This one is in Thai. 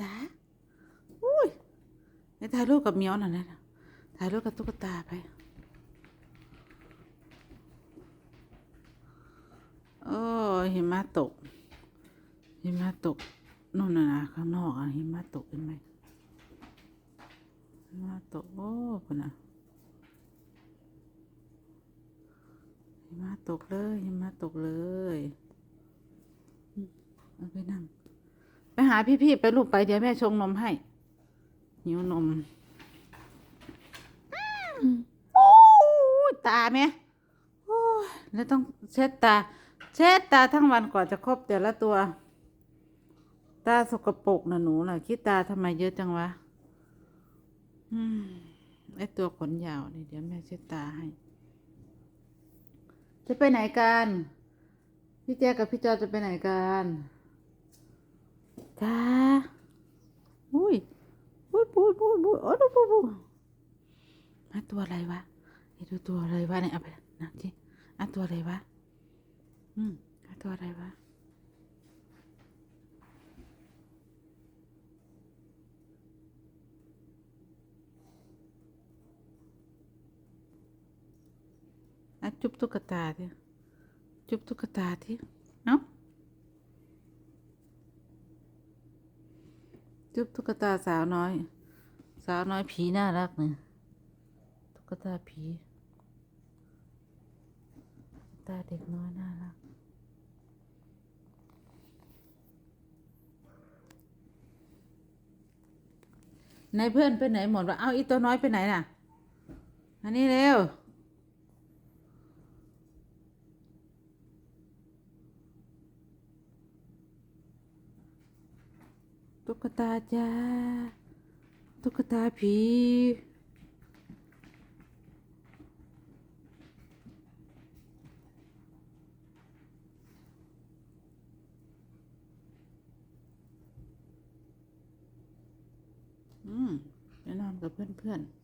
จ๋าอุ้ยไปถ่ายรูปกับเมียวหน่อยนะถ่ายรูปกับตุ๊กตาไปโอ้หิมะตกหิมะตกนู่นน่ะนะข้างนอกอะหิมะตกเห็นไหมหิมะตกโอ้คนน่ะหิมะตกเลยหิมะตกเลยเอาไปนั่ง ไปหาพี่ๆไปลูกไปเดี๋ยวแม่ชงนมให้หิวนมโอ้ตาแม่แล้วต้องเช็ดตา เช็ดตาทั้งวันกว่าจะครบแต่ละตัว ตาสกปรกนะหนูน่ะคิดตาทำไมเยอะจังวะอืมไอตัวขนยาวนี่เดี๋ยวแม่เช็ดตาให้ จะไปไหนกัน พี่แจ๊กกับพี่จอจะไปไหนกัน จ้าอุ้ยอุ้ยปูดปูดปูโอ้ดูปูดปูดอะตัวอะไรวะไอ้ดูตัวอะไรวะเนี่ยเอาไปนะจีอะตัวอะไรวะ อืมอะตัวอะไรวะอะจุบตุ๊กตาทีจุ๊บตุ๊กตาทีเนา จุ๊บตุ๊กตาสาวน้อย สาวน้อยผีน่ารักเนี่ยตุ๊กตาผีตุ๊กตาเด็กน้อยน่ารักไหนเพื่อนไปไหนหมดวะเอาอีตัวน้อยไปไหนน่ะ อันนี้เร็ว ตุ๊กตาจ้า ตุ๊กตาผีอืมไปนอนกับเพื่อนๆ